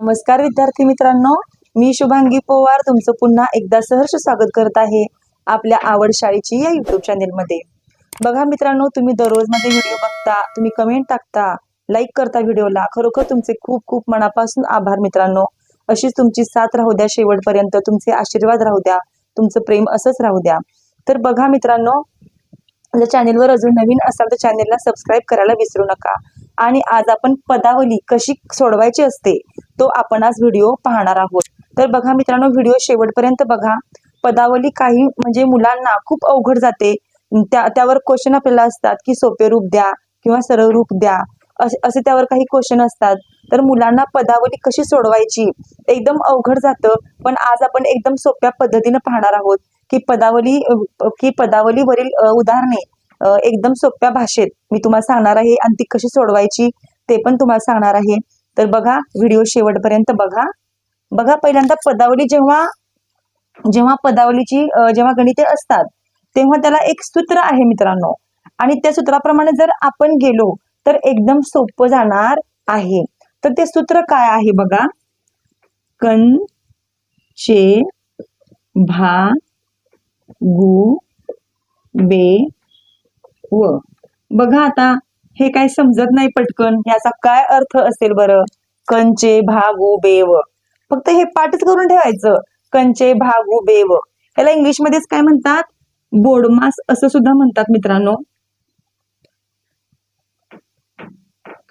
नमस्कार विद्यार्थी मित्रांनो. मी शुभांगी पोवार तुमचं पुन्हा एकदा सहर्ष स्वागत करत आहे आपल्या आवड शाळेची या युट्यूब चॅनेलमध्ये बघा मित्रांनो तुम्ही दररोज माझे व्हिडिओ बघता तुम्ही कमेंट टाकता लाईक करता व्हिडिओला खरोखर तुमचे खूप खूप मनापासून आभार मित्रांनो. अशीच तुमची साथ राहू द्या. शेवटपर्यंत तुमचे आशीर्वाद राहू द्या. तुमचं प्रेम असंच राहू द्या. तर बघा मित्रांनो जर चॅनेलवर अजून नवीन असाल तर चॅनेलला सबस्क्राईब करायला विसरू नका. आणि आज आपण पदावली कशी सोडवायची असते तो आपण आज व्हिडिओ पाहणार आहोत. तर बघा मित्रांनो व्हिडिओ शेवटपर्यंत बघा. पदावली काही म्हणजे मुलांना खूप अवघड जाते. त्या त्यावर क्वेश्चन आपल्याला असतात की सोपे रूप द्या किंवा सरळ रूप द्या. असे असे त्यावर काही क्वेश्चन असतात. तर मुलांना पदावली कशी सोडवायची? एकदम अवघड जातं पण आज आपण एकदम सोप्या पद्धतीने पाहणार आहोत. की पदावली की पदावलीवरील उदाहरणे एकदम सोप्या भाषेत मी तुम्हाला सांगणार आहे. आणि ती कशी सोडवायची ते पण तुम्हाला सांगणार आहे. तर बघा व्हिडिओ शेवटपर्यंत बघा. बघा पहिल्यांदा पदावली जेव्हा जेव्हा पदावलीची जेव्हा गणिते असतात तेव्हा त्याला एक सूत्र आहे मित्रांनो. आणि त्या सूत्राप्रमाणे जर आपण गेलो तर एकदम सोपं जाणार आहे. तर ते सूत्र काय आहे बघा? कण चे भा गु बे व. बघा आता हे काय समजत नाही पटकन. याचा काय अर्थ असेल बरं? कंचे भागू बेव फक्त हे पाठच करून ठेवायचं. कंचे भागू बेव याला इंग्लिशमध्येच काय म्हणतात? बोडमास असं सुद्धा म्हणतात मित्रांनो.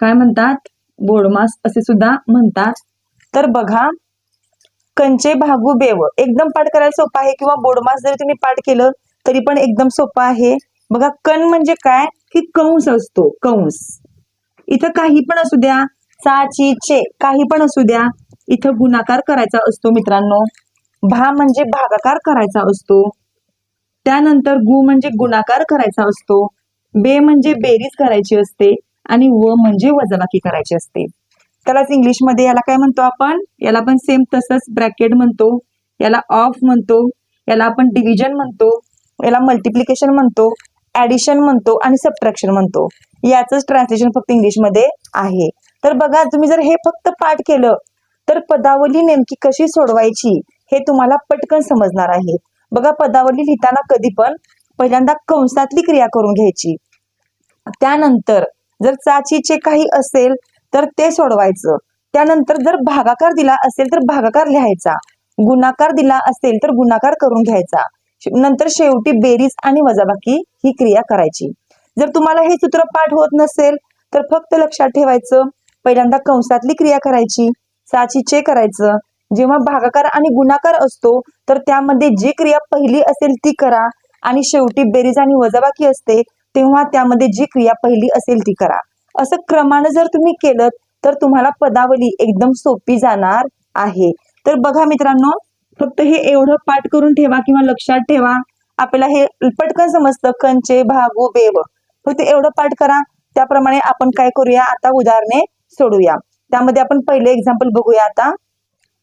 काय म्हणतात? बोडमास असे सुद्धा म्हणतात. तर बघा कंचे भागू बेव. एकदम पाठ करायला सोपं आहे किंवा बोडमास जरी तुम्ही पाठ केलं तरी पण एकदम सोपं आहे. बघा कण म्हणजे काय? की कंस असतो कंस. इथं काही पण असू द्या साची चे काही पण असू द्या इथं गुणाकार करायचा असतो मित्रांनो. भा म्हणजे भागाकार करायचा असतो. त्यानंतर गु म्हणजे गुणाकार करायचा असतो. बे म्हणजे बेरीज करायची असते आणि व म्हणजे वजाबाकी करायची असते. त्यालाच इंग्लिशमध्ये याला काय म्हणतो आपण? याला पण सेम तसंच ब्रॅकेट म्हणतो. याला ऑफ म्हणतो. याला आपण डिव्हिजन म्हणतो. याला मल्टिप्लिकेशन म्हणतो. ऍडिशन म्हणतो आणि सबट्रॅक्शन म्हणतो. याच ट्रान्सलेशन फक्त इंग्लिशमध्ये आहे. तर बघा तुम्ही जर हे फक्त पाठ केलं तर पदावली नेमकी कशी सोडवायची हे तुम्हाला पटकन समजणार आहे. बघा पदावली लिहिताना कधी पण पहिल्यांदा कंसातली क्रिया करून घ्यायची. त्यानंतर जर चाचीचे काही असेल तर ते सोडवायचं. त्यानंतर जर भागाकार दिला असेल तर भागाकार लिहायचा. गुणाकार दिला असेल तर गुणाकार करून घ्यायचा. नंतर शेवटी बेरीज आणि वजाबाकी ही क्रिया करायची. जर तुम्हाला हे सूत्र पाठ होत नसेल तर फक्त लक्षात ठेवायचं पहिल्यांदा कंसातली क्रिया करायची साचीचे करायचं. जेव्हा भागाकार आणि गुणाकार असतो तर त्यामध्ये जी क्रिया पहिली असेल ती करा आणि शेवटी बेरीज आणि वजाबाकी असते तेव्हा त्यामध्ये जी क्रिया पहिली असेल ती करा. असं क्रमानं जर तुम्ही केलं तर तुम्हाला पदावली एकदम सोपी जाणार आहे. तर बघा मित्रांनो फक्त हे एवढं पाठ करून ठेवा किंवा लक्षात ठेवा. आपल्याला हे पटकन समजतं कंचे भागो बेव. फक्त एवढं पाठ करा. त्याप्रमाणे आपण काय करूया? आता उदाहरणे सोडूया. त्यामध्ये आपण पहिले एक्झाम्पल बघूया आता.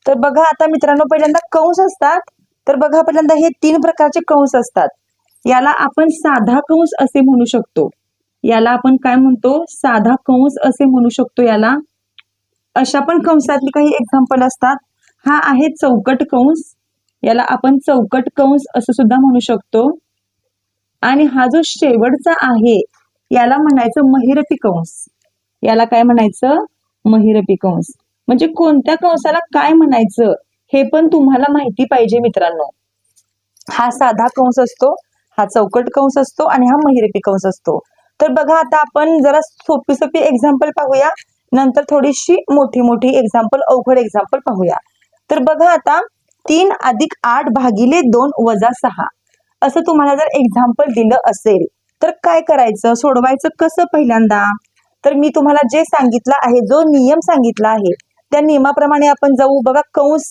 तर बघा आता मित्रांनो पहिल्यांदा कंस असतात. तर बघा पहिल्यांदा हे तीन प्रकारचे कंस असतात. याला आपण साधा कंस असे म्हणू शकतो. याला आपण काय म्हणतो? साधा कंस असे म्हणू शकतो याला. अशा पण कंसातली काही एक्झाम्पल असतात. हा आहे चौकट कंस. याला आपण चौकट कंस असं सुद्धा म्हणू शकतो. आणि हा जो शेवटचा आहे याला म्हणायचं महिरपी कंस. याला काय म्हणायचं? महिरपी कंस. म्हणजे कोणत्या कंसाला काय म्हणायचं हे पण तुम्हाला माहिती पाहिजे मित्रांनो. हा साधा कंस असतो हा चौकट कंस असतो आणि हा महिरपी कंस असतो. तर बघा आता आपण जरा सोपी सोपी एक्झाम्पल पाहूया. नंतर थोडीशी मोठी मोठी एक्झाम्पल अवघड एक्झाम्पल पाहूया. तर बघा आता तीन अधिक आठ भागिले दोन वजा सहा. असं तुम्हाला जर एक्झाम्पल दिलं असेल तर काय करायचं? सोडवायचं कसं पहिल्यांदा? तर मी तुम्हाला जे सांगितलं आहे जो नियम सांगितला आहे त्या नियमाप्रमाणे आपण जाऊ. बघा कंस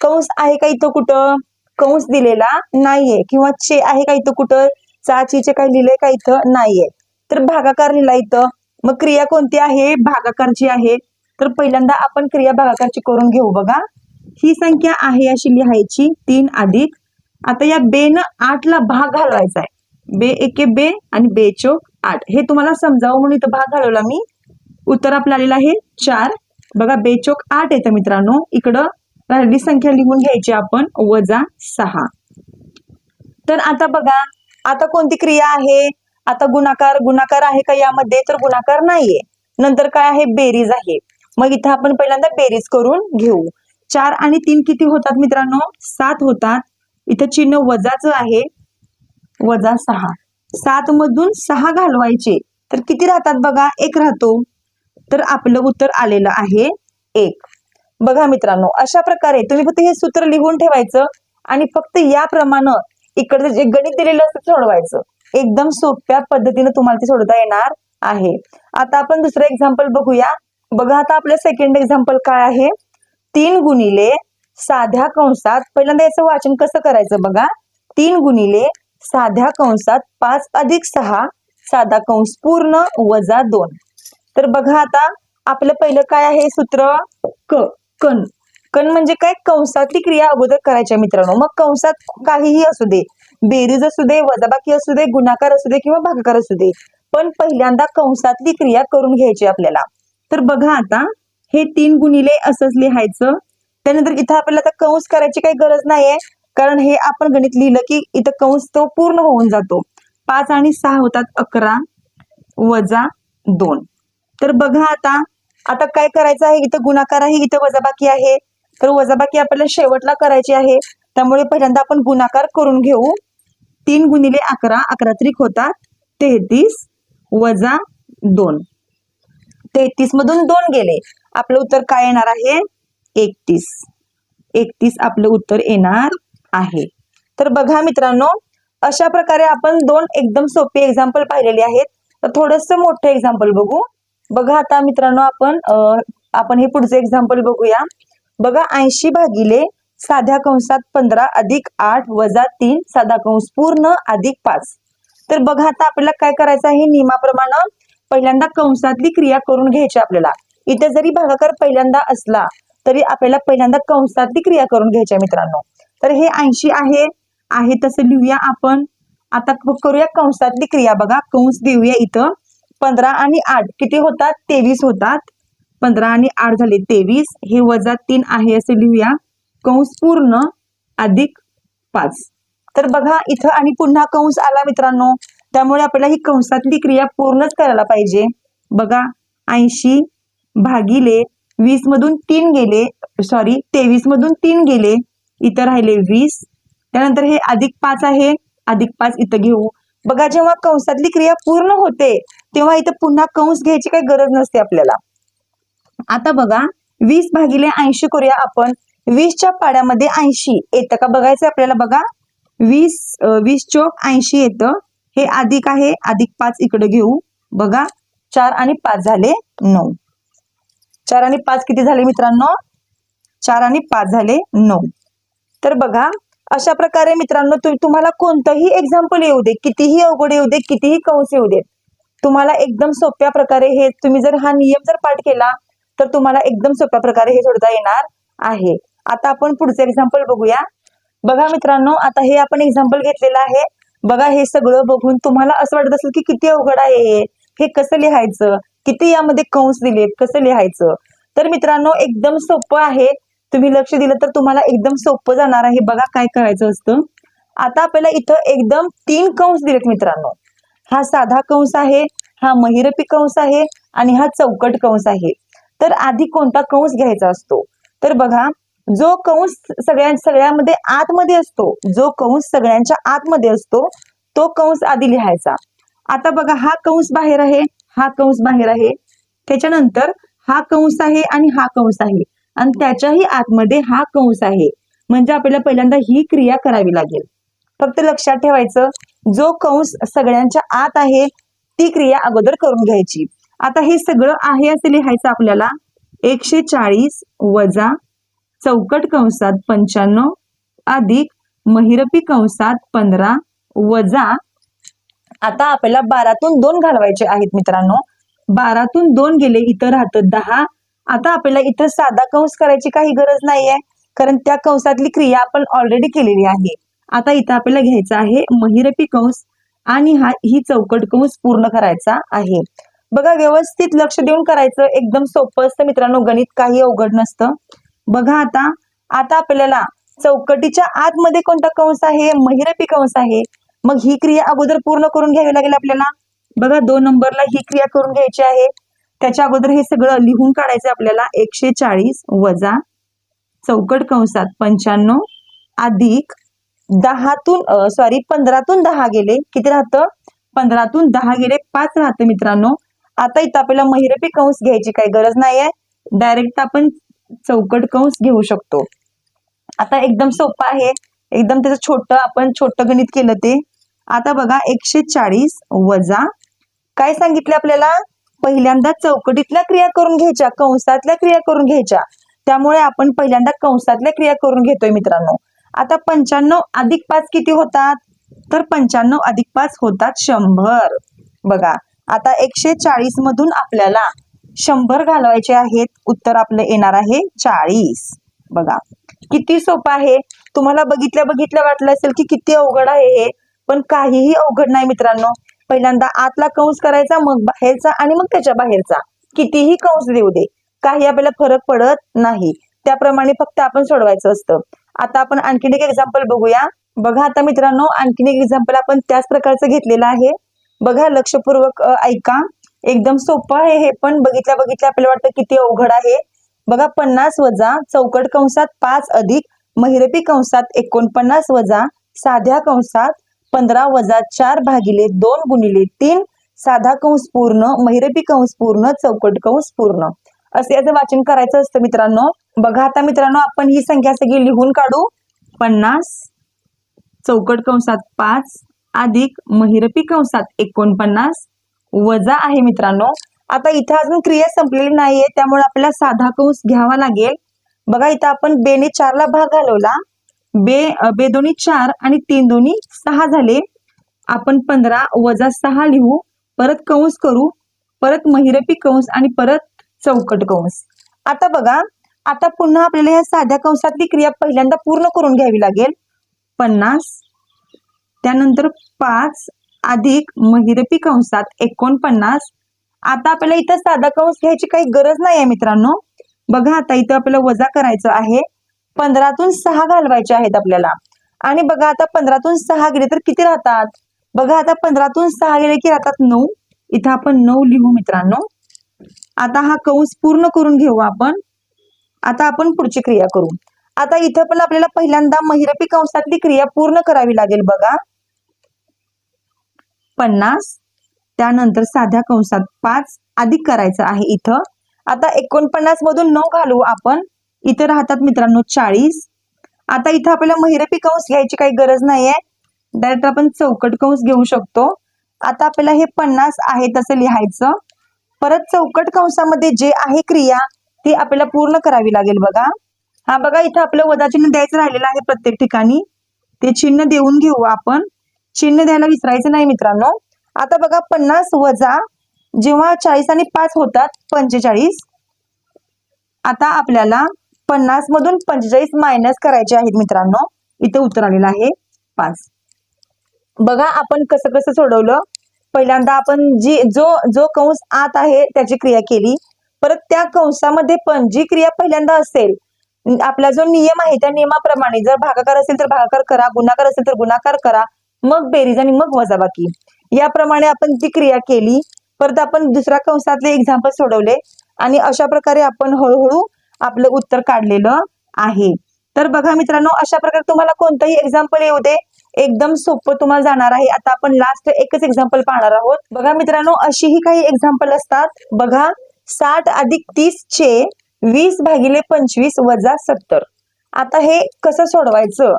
कंस आहे का इथं कुठं? कंस दिलेला नाहीये. किंवा चे आहे का इथं कुठं? चाचीचे काही लिहिलंय का इथं? नाहीये. तर भागाकार लिहिला इथं. मग क्रिया कोणती आहे? भागाकारची आहे. तर पहिल्यांदा आपण क्रिया भागाकारची करून घेऊ बघा. ही संख्या आहे अशी लिहायची तीन अधिक. आता या बे न आठला भाग घालवायचा आहे. बे एके बे आणि बे चोक आठ. हे तुम्हाला समजावं म्हणून इथं भाग घालवला मी. उत्तर आपलं आलेलं आहे चार. बघा बे चोक आठ येतं मित्रांनो. इकडं राहिली संख्या लिहून घ्यायची आपण. वजा सहा. तर आता बघा आता कोणती क्रिया आहे? आता गुणाकार गुणाकार आहे का यामध्ये? तर गुणाकार नाहीये. नंतर काय आहे? बेरीज आहे. मग इथं आपण पहिल्यांदा बेरीज करून घेऊ. चार आणि तीन किती होतात मित्रांनो? सात होतात. इथं चिन्ह वजाच आहे. वजा सहा. सात मधून सहा घालवायचे. तर किती राहतात बघा? एक राहतो. तर आपलं उत्तर आलेलं आहे एक. बघा मित्रांनो अशा प्रकारे तुम्ही फक्त हे सूत्र लिहून ठेवायचं आणि फक्त याप्रमाणे इकडचं जे गणित दिलेलं असतं सोडवायचं. एकदम सोप्या पद्धतीने तुम्हाला ते सोडवता येणार आहे. आता आपण दुसरं एक्झाम्पल बघूया. बघा आता आपलं सेकंड एक्झाम्पल काय आहे? तीन गुणिले साध्या कंसात पहिल्यांदा याचं वाचन कसं करायचं बघा? तीन गुणिले साध्या कंसात पाच अधिक सहा साधा कंस पूर्ण वजा दोन. तर बघा आता आपलं पहिलं काय आहे सूत्र? क कण. कण म्हणजे काय? कंसातली क्रिया अगोदर करायच्या मित्रांनो. मग कंसात काहीही असू दे. बेरीज असू दे वजाबाकी असू दे गुणाकार असू दे किंवा भागाकार असू दे पण पहिल्यांदा कंसातली क्रिया करून घ्यायची आपल्याला. तर बघा आता हे तीन गुणिले असंच लिहायचं. त्यानंतर इथं आपल्याला आता कंस करायची काही गरज नाहीये कारण हे आपण गणित लिहिलं की इथं कंस तो पूर्ण होऊन जातो. पाच आणि सहा होतात अकरा वजा दोन. तर बघा आता आता काय करायचं आहे? इथं गुणाकार आहे इथं वजाबाकी आहे. तर वजाबाकी आपल्याला शेवटला करायची आहे. त्यामुळे पहिल्यांदा आपण गुणाकार करून घेऊ. तीन गुणिले अकरा अकरा त्रिक होतात तेहतीस वजा दोन. तेहतीस मधून दोन गेले. आपलं उत्तर काय येणार आहे? एकतीस. एकतीस आपलं उत्तर येणार आहे. तर बघा मित्रांनो अशा प्रकारे आपण दोन एकदम सोपे एक्झाम्पल पाहिलेले आहेत. तर थोडस मोठं एक्झाम्पल बघू. बघा आता मित्रांनो आपण आपण हे पुढचं एक्झाम्पल बघूया. बघा ऐंशी भागिले साध्या कंसात पंधरा अधिक आठ वजा तीन साधा कंस पूर्ण अधिक पाच. तर बघा आता आपल्याला काय करायचं आहे? नियमाप्रमाणे पहिल्यांदा कंसातली क्रिया करून घ्यायची आपल्याला. इथे जरी भागाकार पहिल्यांदा असला तरी आपल्याला पहिल्यांदा कंसातली क्रिया करून घ्यायची मित्रांनो. तर हे ऐंशी आहे. आहे तसं लिहूया आपण. आता करूया कंसातली क्रिया. बघा कंस देऊया इथं. पंधरा आणि आठ. किती होतात? तेवीस होतात. पंधरा आणि आठ झाले तेवीस. हे वजा तीन आहे असं लिहूया. कंस पूर्ण अधिक पाच. तर बघा इथं आणि पुन्हा कंस आला मित्रांनो. त्यामुळे आपल्याला ही कंसातली क्रिया पूर्णच करायला पाहिजे. बघा ऐंशी भागिले वीस मधून तीन गेले सॉरी तेवीस मधून तीन गेले इथं राहिले वीस. त्यानंतर हे अधिक पाच आहे. अधिक पाच इथं घेऊ. बघा जेव्हा कंसातली क्रिया पूर्ण होते तेव्हा इथं पुन्हा कंस घ्यायची काही गरज नसते आपल्याला. आता बघा वीस भागिले ऐंशी करूया आपण. वीसच्या पाड्यामध्ये ऐंशी. येतं का? बघायचं आपल्याला बघा. वीस वीस चोक ऐंशी येतं. हे अधिक आहे. अधिक पाच इकडे घेऊ. बघा. चार आणि पाच झाले नऊ. चार आणि पाच किती झाले मित्रांनो? चार आणि पाच झाले नऊ. तर बघा. अशा प्रकारे मित्रांनो तुम्हाला कोणतंही एक्झाम्पल येऊ दे. कितीही अवघड येऊ दे. कितीही कंस येऊ देत तुम्हाला एकदम सोप्या प्रकारे हे तुम्ही जर हा नियम जर पाठ केला तर तुम्हाला एकदम सोप्या प्रकारे हे सोडता येणार आहे. आता आपण पुढचं एक्झाम्पल बघूया. बघा मित्रांनो आता हे आपण एक्झाम्पल घेतलेलं आहे. बघा हे सगळं बघून तुम्हाला असं वाटत असेल की किती अवघड आहे हे. हे कसं लिहायचं? किती यामध्ये कंस दिलेत? कसं लिहायचं? तर मित्रांनो एकदम सोपं आहे. तुम्ही लक्ष दिलं तर तुम्हाला एकदम सोपं जाणार आहे. बघा काय करायचं असतं. आता आपल्याला इथं एकदम तीन कंस दिलेत मित्रांनो. हा साधा कंस आहे हा महिरपी कंस आहे आणि हा चौकट कंस आहे. तर आधी कोणता कंस घ्यायचा असतो? तर बघा जो कंस सगळ्या सगळ्यामध्ये आतमध्ये असतो जो कंस सगळ्यांच्या आतमध्ये असतो तो कंस आधी लिहायचा. आता बघा हा कंस बाहेर आहे हा कंस बाहेर आहे. त्याच्यानंतर हा कंस आहे आणि हा कंस आहे. आणि त्याच्याही आतमध्ये हा कंस आहे. म्हणजे आपल्याला पहिल्यांदा ही क्रिया करावी लागेल. फक्त लक्षात ठेवायचं जो कंस सगळ्यांच्या आत आहे ती क्रिया अगोदर करून घ्यायची. आता हे सगळं आहे असं लिहायचं आपल्याला. एकशे चाळीस वजा चौकट कंसात पंच्याण्णव अधिक महिरपी कंसात पंधरा वजा आता आपल्याला बारातून दोन घालवायचे आहेत मित्रांनो. बारातून दोन गेले इथं राहतं दहा. आता आपल्याला इथं साधा कंस करायची काही गरज नाहीये कारण त्या कंसातली क्रिया आपण ऑलरेडी केलेली आहे. आता इथं आपल्याला घ्यायचा आहे महिरपी कंस आणि हा ही चौकट कंस पूर्ण करायचा आहे. बघा व्यवस्थित लक्ष देऊन करायचं एकदम सोपं असतं मित्रांनो. गणित काही अवघड नसतं. बघा आता आता आपल्याला चौकटीच्या आतमध्ये कोणता कंस आहे? महिरपी कंस आहे. मग ही क्रिया अगोदर पूर्ण करून घ्यावी लागेल आपल्याला. बघा दोन नंबरला ही क्रिया करून घ्यायची आहे. त्याच्या अगोदर हे सगळं लिहून काढायचं आपल्याला. एकशे चाळीस वजा चौकट कंसात पंच्याण्णव अधिक दहातून सॉरी पंधरातून दहा गेले. किती राहतं? पंधरातून दहा गेले पाच राहतं मित्रांनो. आता इथं आपल्याला महिरपी कंस घ्यायची काही गरज नाहीये. डायरेक्ट आपण चौकट कंस घेऊ शकतो. आता एकदम सोपं आहे. एकदम त्याचं छोटं आपण छोटं गणित केलं ते. आता बघा एकशे चाळीस वजा काय सांगितलं आपल्याला? पहिल्यांदा चौकटीतल्या क्रिया करून घ्यायच्या कंसातल्या क्रिया करून घ्यायच्या. त्यामुळे आपण पहिल्यांदा कंसातल्या क्रिया करून घेतोय मित्रांनो. आता पंच्याण्णव अधिक पाच किती होतात? तर पंच्याण्णव अधिक पाच होतात शंभर. बघा आता एकशे चाळीस मधून आपल्याला शंभर घालवायचे आहेत उत्तर आपलं येणार आहे चाळीस. बघा किती सोपं आहे. तुम्हाला बघितल्या बघितल्या वाटलं असेल की किती अवघड आहे हे पण काहीही अवघड नाही मित्रांनो. पहिल्यांदा आतला कंस करायचा मग बाहेरचा आणि मग त्याच्या बाहेरचा. कितीही कंस देऊ दे काही आपल्याला फरक पडत नाही. त्याप्रमाणे फक्त आपण सोडवायचं असतं. आता आपण आणखीन एक एक्झाम्पल बघूया. बघा आता मित्रांनो आणखीन एक एक्झाम्पल आपण त्याच प्रकारचं घेतलेलं आहे. बघा लक्षपूर्वक ऐका. एकदम सोपं आहे हे पण. बघितल्या बघितल्या आपल्याला वाटतं किती अवघड आहे. बघा पन्नास वजा चौकट कंसात पाच अधिक महिरपी कंसात एकोणपन्नास वजा साध्या कंसात पंधरा वजा चार भागिले दोन गुणिले तीन. साधा कंस पूर्ण महिरपी कंस पूर्ण चौकट कंस पूर्ण. असे याचं वाचन करायचं असतं मित्रांनो. बघा आता मित्रांनो आपण ही संख्या सगळी लिहून काढू. पन्नास चौकट कंसात पाच अधिक महिरपी कंसात एकोणपन्नास. वजा आहे मित्रांनो. आता इथं अजून क्रिया संपलेली नाहीये त्यामुळे आपल्याला साधा कंस घ्यावा लागेल. बघा इथं आपण बेने चारला भाग घालवला. बे बे दोन्ही चार आणि तीन दोन्ही सहा झाले. आपण पंधरा वजा सहा लिहू. परत कंस करू. परत महिरपी कंस आणि परत चौकट कंस. आता बघा आता पुन्हा आपल्याला ह्या साध्या कंसातली क्रिया पहिल्यांदा पूर्ण करून घ्यावी लागेल. पन्नास त्यानंतर पाच अधिक महिरपी कंसात एकोणपन्नास. आता आपल्याला इथं साधा कंस घ्यायची काही गरज नाही आहे मित्रांनो. बघा आता इथं आपल्याला वजा करायचं आहे. पंधरातून सहा घालवायचे आहेत आपल्याला. आणि बघा आता पंधरातून सहा गेले तर किती राहतात? बघा आता पंधरातून सहा गेले की राहतात नऊ. इथं आपण नऊ लिहू मित्रांनो. आता हा कंस पूर्ण करून घेऊ आपण. आता आपण पुढची क्रिया करू. आता इथं पण आपल्याला पहिल्यांदा महिरपी कंसातली क्रिया पूर्ण करावी लागेल बघा. पन्नास त्यानंतर साध्या कंसात पाच अधिक करायचं आहे इथं. आता एकोणपन्नास मधून नऊ घालू आपण. इथं राहतात मित्रांनो चाळीस. आता इथं आपल्याला महिरपी कंस घ्यायची काही गरज नाहीये. डायरेक्ट आपण चौकट कंस घेऊ शकतो. आता आपल्याला हे पन्नास आहे तसं लिहायचं. परत चौकट कंसामध्ये जे आहे क्रिया ती आपल्याला पूर्ण करावी लागेल बघा. हा बघा इथं आपलं वदाचिन्ह द्यायचं राहिलेलं आहे प्रत्येक ठिकाणी. ते चिन्ह देऊन घेऊ आपण. चिन्ह द्यायला विसरायचं नाही मित्रांनो. आता बघा पन्नास वजा जेव्हा चाळीस आणि पाच होतात पंचेचाळीस. आता आपल्याला पन्नास मधून पंचेचाळीस मायनस करायचे आहेत मित्रांनो. इथे उत्तर आलेलं आहे पाच. बघा आपण कसं कसं सोडवलं. पहिल्यांदा आपण जी जो जो कंस आत आहे त्याची क्रिया केली. परत त्या कंसामध्ये पण जी क्रिया पहिल्यांदा असेल आपला जो नियम आहे त्या नियमाप्रमाणे जर भागाकार असेल तर भागाकार करा गुणाकार असेल तर गुणाकार करा. मग बेरीज आणि मग वजाबाकी याप्रमाणे आपण ती क्रिया केली परत आपण दुसऱ्या कंसातले एक्झाम्पल सोडवले आणि अशा प्रकारे आपण हळूहळू आपलं उत्तर काढलेलं आहे. तर बघा मित्रांनो अशा प्रकारे तुम्हाला कोणतंही एक्झाम्पल येऊ दे. एकदम सोपं तुम्हाला जाणार आहे. आता आपण लास्ट एकच एक्झाम्पल पाहणार आहोत. बघा मित्रांनो अशीही काही एक्झाम्पल असतात. बघा साठ अधिक तीस चे वीस भागिले पंचवीस वजा सत्तर. आता हे कसं सोडवायचं?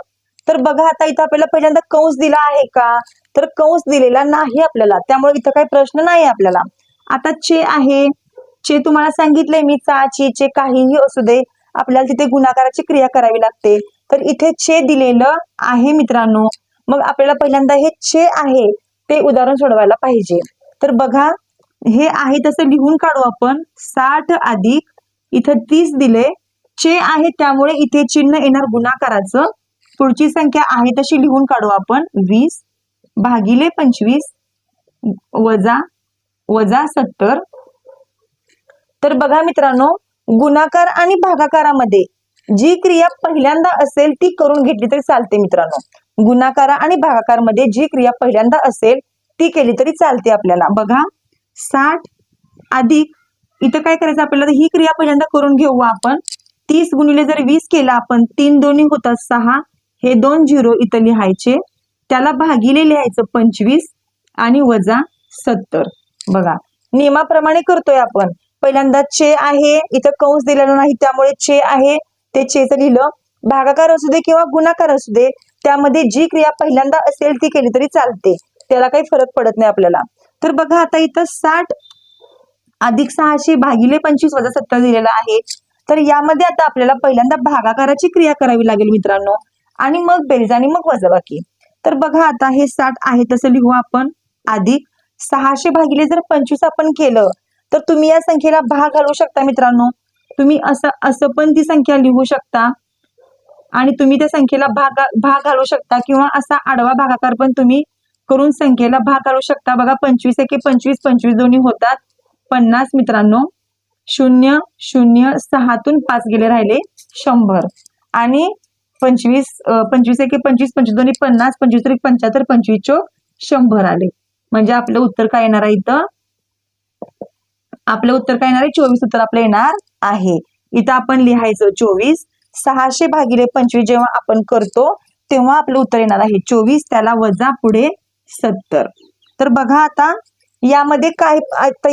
तर बघा आता इथं आपल्याला पहिल्यांदा कंस दिला आहे का? तर कंस दिलेला नाही आपल्याला. त्यामुळे इथं काही प्रश्न नाही आपल्याला. आता चे आहे. चे तुम्हाला सांगितले मी चा ची चे काहीही असू दे. आपल्याला तिथे गुणाकाराची क्रिया करावी लागते. तर इथे छे दिलेलं आहे मित्रांनो. मग आपल्याला पहिल्यांदा हे छे आहे ते उदाहरण सोडवायला पाहिजे. तर बघा हे आहे तसं लिहून काढू आपण. साठ अधिक इथं तीस दिले. चे आहे त्यामुळे इथे चिन्ह येणार गुणाकाराचं. पुढची संख्या आहे तशी लिहून काढू आपण. वीस भागिले पंचवीस वजा वजा सत्तर. तर बघा मित्रांनो गुणाकार आणि भागाकारामध्ये जी क्रिया पहिल्यांदा असेल ती करून घेतली तरी चालते मित्रांनो. गुणाकार आणि भागाकारमध्ये जी क्रिया पहिल्यांदा असेल ती केली तरी चालते आपल्याला. बघा साठ अधिक इथं काय करायचं आपल्याला? ही क्रिया पहिल्यांदा करून घेऊ आपण. तीस गुणिले जर वीस केला आपण तीन दोन्ही होतात सहा. हे दोन झिरो इथं लिहायचे त्याला भागिले लिहायचं पंचवीस आणि वजा सत्तर. बघा नियमाप्रमाणे करतोय आपण. पहिल्यांदा चे आहे इथं कंस दिलेला नाही त्यामुळे चे आहे. ते चेचं लिहिलं भागाकार असू दे किंवा गुणाकार असू दे त्यामध्ये जी क्रिया पहिल्यांदा असेल ती केली तरी चालते. त्याला काही फरक पडत नाही आपल्याला. तर बघा आता इथं साठ अधिक सहाशे भागिले पंचवीस वजा सत्तर दिलेला आहे. तर यामध्ये आता आपल्याला पहिल्यांदा भागाकाराची क्रिया करावी लागेल मित्रांनो. आणि मग बेरीज आणि मग वजाबाकी. तर बघा आता हे साठ आहे तसं लिहू आपण. अधिक सहाशे भागिले जर पंचवीस आपण केलं तर तुम्ही या संख्येला भाग घालू शकता मित्रांनो. तुम्ही असं असं पण ती संख्या लिहू शकता. आणि तुम्ही त्या संख्येला भाग भाग घालू शकता किंवा असा आडवा भागाकार पण तुम्ही करून संख्येला भाग घालू शकता. बघा पंचवीस एके पंचवीस पंचवीस दोन्ही होतात. पन्नास मित्रांनो. शून्य शून्य सहातून पाच गेले राहिले शंभर. आणि पंचवीस पंचवीस एके पंचवीस पंचवीस दोन्ही पन्नास पंचवीस तरी पंच्याहत्तर पंचवीस चोक शंभर आले. म्हणजे आपलं उत्तर काय येणार आहे इथं? आपलं उत्तर काय येणार आहे? चोवीस उत्तर आपलं येणार आहे. इथं आपण लिहायचं चोवीस. सहाशे भागिले पंचवीस जेव्हा आपण करतो तेव्हा आपलं उत्तर येणार आहे चोवीस. त्याला वजा पुढे सत्तर. तर बघा आता यामध्ये काय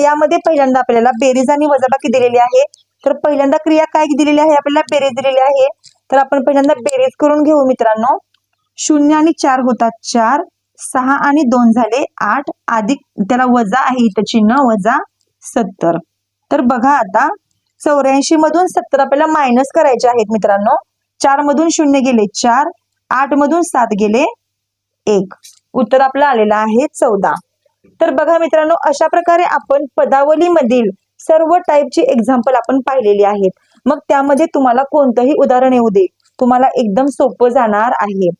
यामध्ये पहिल्यांदा आपल्याला बेरीज आणि वजाबाकी दिलेली आहे. तर पहिल्यांदा क्रिया काय दिलेली आहे? आपल्याला बेरीज दिलेली आहे. तर आपण पहिल्यांदा बेरीज करून घेऊ मित्रांनो. शून्य आणि चार होतात चार. सहा आणि दोन झाले आठ. अधिक त्याला वजा आहे इथं चिन्ह वजा सत्तर. तर बघा आता चौऱ्याऐंशी मधून सत्तर आपल्याला मायनस करायचे आहेत मित्रांनो. चार मधून शून्य गेले चार. आठ मधून सात गेले एक. उत्तर आपलं आलेलं आहे चौदा. तर बघा मित्रांनो अशा प्रकारे आपण पदावलीमधील सर्व टाईपची एक्झाम्पल आपण पाहिलेली आहेत. मग त्यामध्ये तुम्हाला कोणतंही उदाहरण येऊ दे. तुम्हाला एकदम सोपं जाणार आहे.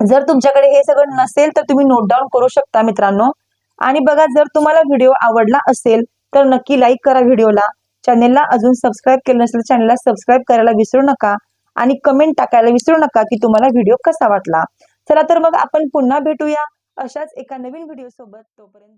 जर तुमच्याकडे हे सगळं नसेल तर तुम्ही नोट डाऊन करू शकता मित्रांनो. आणि बघा जर तुम्हाला व्हिडिओ आवडला असेल तर नक्की लाईक करा व्हिडिओला चॅनेलला अजून सबस्क्राईब केलं नसेल चॅनेलला सबस्क्राईब करायला विसरू नका. आणि कमेंट टाकायला विसरू नका की तुम्हाला व्हिडिओ कसा वाटला. चला तर मग आपण पुन्हा भेटूया अशाच एका नवीन व्हिडिओ सोबत. तोपर्यंत